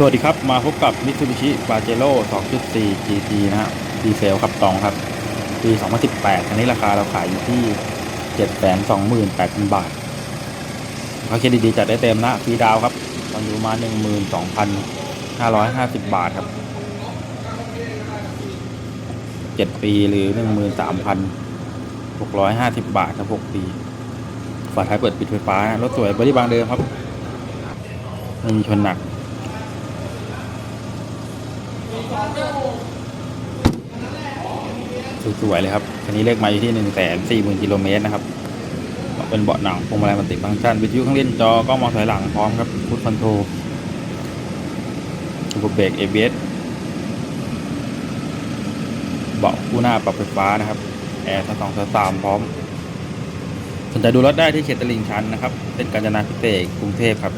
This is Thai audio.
สวัสดีครับ มาพบกับ Mitsubishi Pajero 2.4 GT นะฮะดีเซลครับตองครับ ปี 2018 อันนี้ราคาเราขายอยู่ที่ 728,000 บาทถ้าเครดิตดีจัดได้เต็มนะฟรีดาวครับ ตอนอยู่มา 12,550 บาทครับ 7 ปีหรือ 13,650 บาทครับ6ปี ฝาท้ายเปิดปิดไฟฟ้านะรถสวยบริบางเดิมครับไม่มีชนหนัก สวยๆเลยครับคันนี้เลขมาอยู่ที่หนึ่งแสนสี่หมื่นกิโลเมตรนะครับ เป็นเบาะหนังพวงมาลัยมันติดฟังก์ชันวิทยุเครื่องเล่นจอกล้องมองถอยหลังพร้อมครับพุทคอนโทรระบบเบรก ABS เบาะคู่หน้าปรับไฟฟ้านะครับแอร์สองสามพร้อม สนใจดูรถได้ที่เขตตลิ่งชันนะครับเป็นกาญจนาพิเศษกรุงเทพครับ